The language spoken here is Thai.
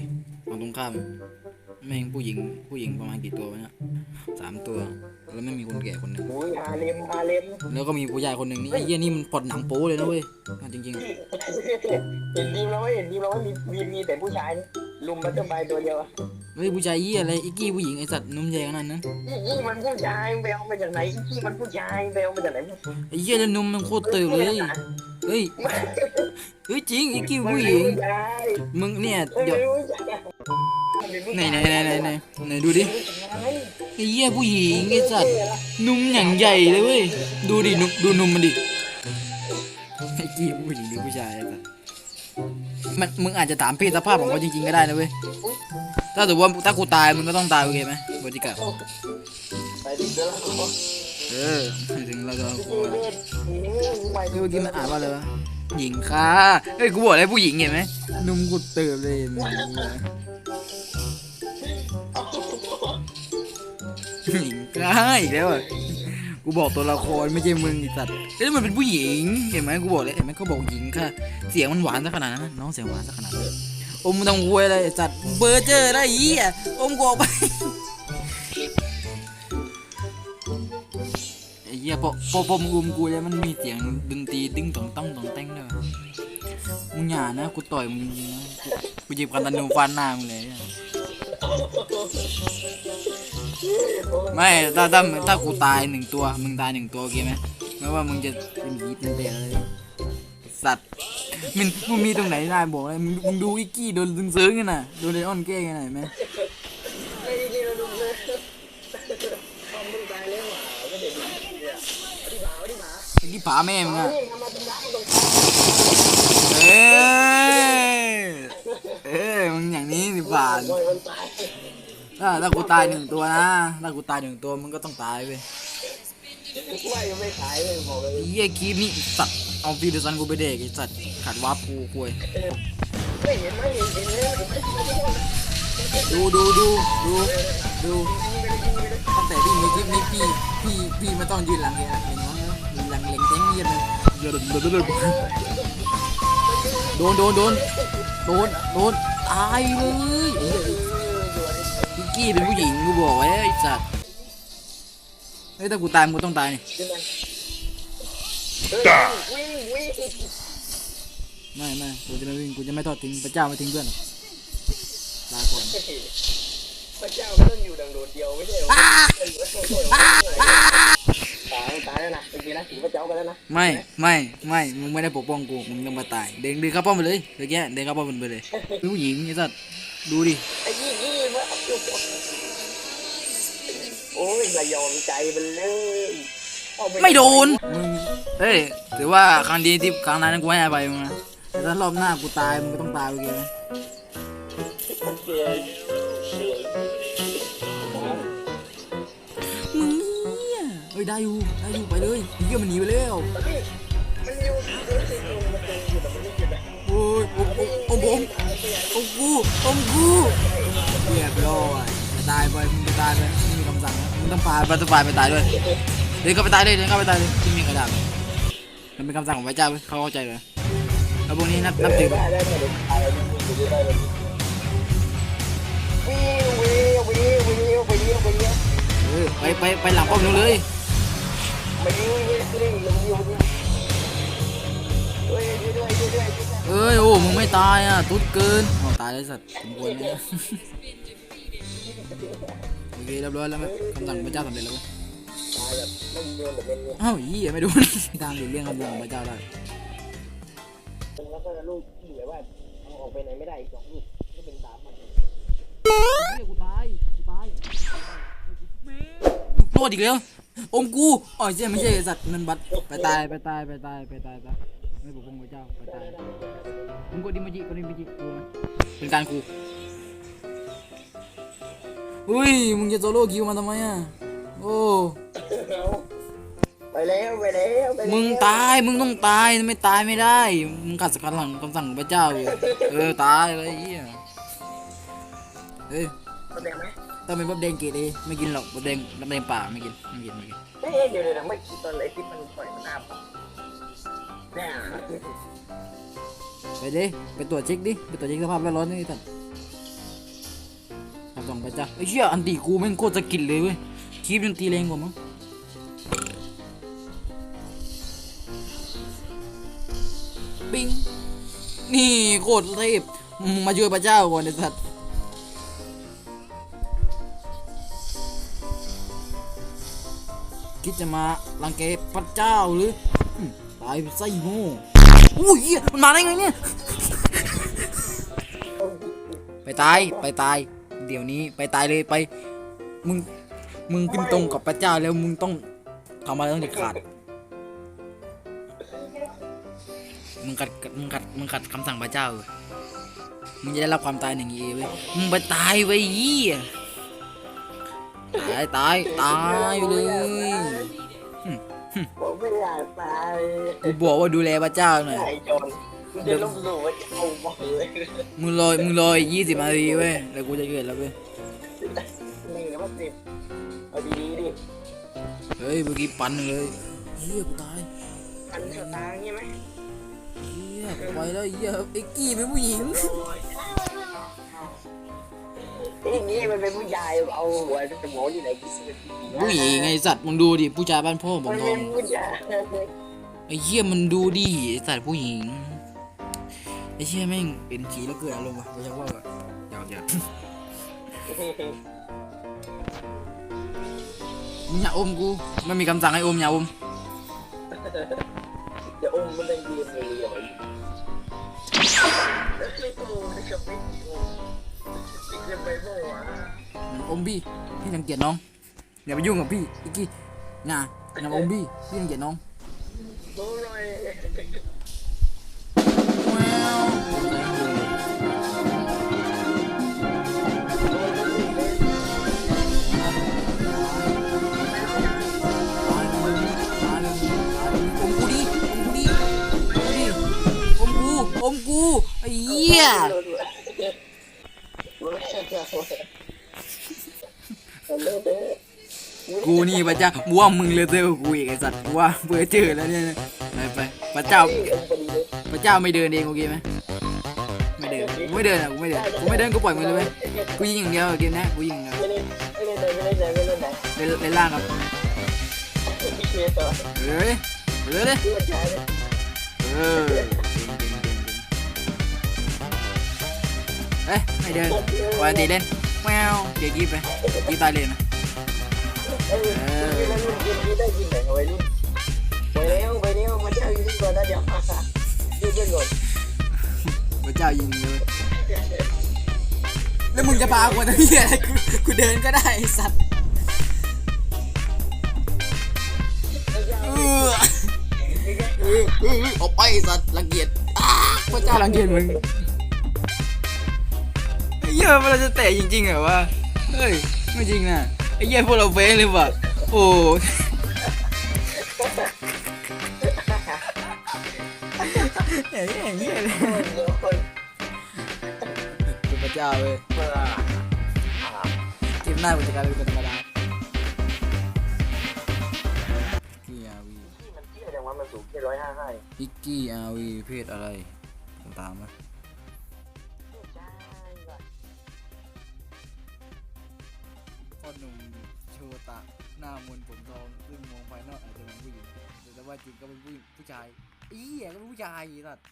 ดูดิฝั่งตรงข้าม แม่งผู้หญิง ผู้หญิงประมาณกี่ตัววะเนี่ยสามตัว แล้วไม่มีคนแก่คนหนึ่งอุ้ยอาเลมอาเลมแล้วก็มีผู้ใหญ่คนหนึ่งนี่ไอ้เหี้ยนี่มันพล็อดหนังโป๊เลยนะเว้ยอะจริงๆอะเห็นดีมแล้วไม่เห็นดีมแล้วมีมีมีแต่ผู้ชายนี่ลุมบัตเตอร์ไฟตัวเดียวอะเฮ้ยผู้ชายเหี้ยอะไรอีกกี้ผู้หญิงไอ้สัตว์นุ่มใหญ่ขนาดนั้นอีนี่มันผู้ชายไปเอามาจากไหนอีนี่มันผู้ชายไปเอามาจากไหนไอ้เหี้ยแล้วนุ่มมันโคตรเติบเลย เฮ้ยเฮ้ยจริงอีกกี้ผู้หญิงผู้ชายมึงเนี่ยเดี๋เดี๋ยยววไหนไหนไหนไหนไหนไหนดูดิไอ้เหี้ยผู้หญิงไอ้สัตว์นุ่มอย่างใหญ่เลยเว้ยดูดินุ่มดูนุ่มมันดิไอ้กี้ผู้หญิงหรือผู้ชายไอ้สัตว์มันมึงอาจจะถามเพศสภาพของเขาจริงๆก็ได้นะเว้ยถ้าถือว่าถ้ากูตายมึงก็ต้องตายโอเคไหมบริการไปดิ เดี๋ยวเราเออถึงเราจะเวทไปเมื่อกี้มันอ่านว่าอะไรวะหญิงค่ะเฮ้ยกูบอกเลยผู้หญิงเห็นไหมนุ่มกูเติบเลยเห็นไหมหญิงค่ะอีกแล้วอะกูบอกตัวละครไม่ใช่มึงไอสัตว์เอ้ยมันเป็นผู้หญิงเห็นไหมกูบอกเลยเห็นไหมเขาบอกหญิงค่ะ เสียงมันหวานซะขนาดนั้นน้องเสียงหวานซะขนาดนั้นอมต้องคุยอะไรไอ้สัตว์เบอร์เจอร์ได้อีอะอมกูออกไป อยพอพอพอมึงอมกูแล้วมันมีเสียงดนตรีดึงต่องต้องต่องแต้งด้วยมึงอย่านะกูต่อยมึงจริงๆนะกูกูหยิบกันตันนูฟันหน้ามึงเลยไม่ถ้าถ้าถ้ากูตายหนึ่งตัว มึงตายหนึ่งตัวโอเคไหมไม่ว่ามึงจะเป็นหีเป็นเตะอะไรสัตว์มันมึงมีตรงไหนได้บอกเลยมึงดูอิกกี้โดนซึ้งซึ้งกันน่ะโดนเลออนแกล้งกันหน่อยไหมไอ้นี่เราดูเลยทำมึงตายแล้วหว่าไม่ได้ดู เนี่ยที่หมาที่หมาไอ้ที่ผาแม่มึงอะเอ้ยเอ้ยมึงอย่างนี้สิผ่านถ้าถ้ากูตายหนึ่งตัวนะ ถ้ากูตายหนึ่งตัวมึงก็ต้องตายไปไม่ไม่ขายเลยบอกเลยเหี้ยคลิปนี้สัตว์เอาฟิวเดอร์ซันกูไปเด็กไอสัตว์ขัดวาร์ปกูคุยไม่เห็นไหมเห็นเห็นเลยเห็นไหมดูดูดูดูดูตั้งแต่ที่มีคลิปนี้พี่พี่พี่ไม่ต้องยืนหลังเลยนะ ยืนหลังเล็งเต็งเงียบเลยโดนโดนโดนโดนโดนโดนโดนตายเลยไอ้เหี้ยพิกกี้เป็นผู้หญิงกูบอกไว้ไอ้สัตว์เฮ้ยถ้ากูตายมึงก็ต้องตายนี่วิ่งวิ่งไม่ไม่กูจะไม่วิ่งกูจะไม่ทอดทิ้งพระเจ้าไม่ทิ้งเพื่อนหรอกลาก่อนพระเจ้าไม่ต้องอยู่ดังโดดเดียวไม่ใช่หรอ ตายตายแล้วนะจริงๆนะถือพระเจ้าไปแล้วนะไม่ไม่ไม่มึงไม่ได้ปกป้องกูมึงต้องมาตาย เดินเดินเข้าป้อมไปเลยเมื่อกี้เดินเข้าป้อมไปเลยผู้หญิงไอ้สัตว์ดูดิไอ้ยี่ยี่วะโอ้ยระยอมใจมันเลยไม่โดนมึงเฮ้ยถือว่าครั้งดีที่ครั้งนั้นกูให้อภัยมึงนะแต่ถ้ารอบหน้ากูตายมึงก็ต้องตายโอเคไหมโอเคมึ ฮ้ยได้อยู่ได้อยู่ไปเลยเหี้ยมันหนีไปแล้วมันอยู่มันอยู่แต่มันไม่อยู่แบบโอ้ยโอ้โอ้โอ้ผมโอ้กูโอ้กูเรียบร้อยจะตายไปมึงจะตายไปไม่มีคำสั่งมึงต้องพาบัตเตอร์ไฟไปตายด้วยเดินเข้าไปตายเลยเดินเข้าไปตายเลยที่มีกระดาษมันเป็นคำสั่งของพระเจ้าเว้ยเขาเข้าใจเลยแล้วพวกนี้นับนับถือได้ได้ได้ได้ได้ได้วิววิววิววิววิววิวเออไปไปไปหลังป้อมนู้นเลย เอ้ยโอ้มึงไม่ตายอะตุ๊ดเกินอ๋อตายเลยสัตว์สมควรนะโอเคเรียบร้อยแล้วไหมคำสั่งพระเจ้าสำเร็จแล้วเว้ยตายแบบไม่โดนแบบเอ้าวยี่ไม่โดนทางหลีกเลี่ยงคำสั่งของพระเจ้าได้แล้วก็ลูกที่แบบว่าเอาออกไปไหนไม่ได้อีกสองลูกก็เป็นสามมันเฮียกูตายกูตายโทษอีกแล้ว องค์กูอ๋อเจ๊ไม่ใช่ไอ้สัตว์นั่นบัตรไปตายไปตายไปตายไปตายไปไม่ปกป้องพระเจ้าไปตายมึงกดดิมาจิกดดิมาจิกูนะเป็นการกูอุ้ยมึงจะโซโล่คิวมาทำไมอะโอ้ไปแล้วไปแล้วไปแล้วมึงตายมึงต้องตายไม่ตายไม่ได้มึงขัดสกัดหลังคำสั่งของพระเจ้าอยู่เออตายเลยไอ้เหี้ยเอ้ย เข้าใจไหม ต้องเป็นบับแดงเกรดเอไม่กินหรอกบับแดงบับแดงป่าไม่กินไม่กินไม่กินเฮ้ยเดี๋ยวเดี๋ยวไม่คิดตอนไอ้ที่มันปล่อยมันอาบเนี่ยไปดิไปตรวจเช็คดิไปตรวจเช็คสภาพแวดล้อมนี่ตัดทำสองไปจ้ะไอ้เชี่ยอันตีกูแม่งโคตรสะกิดเลยเว้ยคีบยังตีแรงกว่ามั้งปิงนี่โคตรเทพมึงมาช่วยพระเจ้าก่อนไอ้สัตว์ คิดจะมารังแกพระเจ้าหรือตายไส้โง่อุ้ยมันมาได้ไงเนี่ย ไปตาย ไปตาย เดี๋ยวนี้ไปตายเลยไป มึง มึงขึ้นตรงกับพระเจ้าแล้วมึงต้องทำอะไรต้องเด็ดขาด มึงกัด มึงกัด มึงกัดคำสั่งพระเจ้า มึงจะได้รับความตายอย่างงี้เว้ย มึงไปตายไปยี่ ตายตายตายไปเลยผมไม่อยากตายกูบอกว่าดูแลพระเจ้าหน่อย ไอ้จนกูจะลบหลู่ว่าจะเอาบอกเลยมึงรอมึงรอยี่สิบนาทีเว้ยแล้วกูจะเกิดแล้วเว้ยนี่นะมันสิเอาดีๆดิเฮ้ยเมื่อกี้ปันหนึ่งเลยเฮียกูตายอันสตางค์ใช่ไหมเฮียไปแล้วเฮียไอ้กี้เป็นผู้หญิงไอ้ นี่มันเป็นผู้ชายเอาหัวสมองที่ไหนกูสิเป็นผู้หญิงผู้หญิงไงสัตว์มึงดูดิผู้ชายบ้านพ่อผมัมนทเป็อนงผู้ชายไอ้เหี้ยมันดูดิไอ้สัตว์ผู้หญิงไอ้เหี้ยแม่งเป็นผีแล้วเกิดอารมณ์ว่ะไม่ใช่ว่าแบบหยอกหยอกมึงอย่าอมกูไม่มีคำสั่งให้อมอย่าอมเดี๋ยวอุ้มมันได้ยืนเลยเลยไม่โตไม่กับไม่โต จะไปบ่วะอมพี่พี่รังเกียจน้องอย่าไปยุ่งกับพี่อ้กี้น่ะอย่าอมพี่พี่รังเกียจน้องโตหน่อยว้าวอมกูดิอมกูดิอมกูดิอมกูอมกูไอ้เหี้ย กูนี่พระเจ้ากูว่ามึงเลยเจอกูอีกไอ้สัตว์ว่าเบื่อเจอแล้วเนี่ยไปไปพระเจ้าพระเจ้าไม่เดินเองโอเคไหมไม่เดินกูไม่เดินอะกูไม่เดินกูไม่เดินกูปล่อยมึงเลยเว้ยกูยิงอย่างเดียวเกมนี้กูยิงอย่างเดียวเล่นเล่นล่างครับเชียเฮ้ยเร็วเลยเออเอ้ยไม่เดินปกติเล่นแมวเดี๋ยวกีบไปกีบตายเลยนะ เออแล้วรุ่นกินนี่ได้กินไหนเอาไว้รุ่นไปแล้วไปแล้วมาเช่าอยู่ที่ก่อนนะเดี๋ยวยืดเพื่อนก่อนพระเจ้ายิงเลยแล้วมึงจะพากูทำเหี้ยอะไรกูกูเดินก็ได้ไอ้สัตว์เออเออเออออกไปไอ้สัตว์รังเกียจอ้าพระเจ้ารังเกียจมึงไอ้เหี้ยมันเราจะเตะจริงๆเหรอวะเฮ้ยไม่จริงนะ ไอ้เหี้ยพวกเราเฟ้เลยว่ะโอ้เฮ้ยอย่างเงี้ยเลยเป็นพระเจ้าเว้ยเกมหน้ากูจะกลายเป็นคนธรรมดากีอาวีมันเที่ยจังว่ามันสูงแค่ร้อยห้าห้าพิกกี้อาวีเพศอะไรตามๆนะพ่อหนุ่มโช ตะหน้ามนผมทองซึ่งมองภายนอกอาจจะเป็นผู้หญิงแต่ว่าจริงก็เป็นผู้ผู้ชายอี๋ก็เป็นผู้ชายสัตว์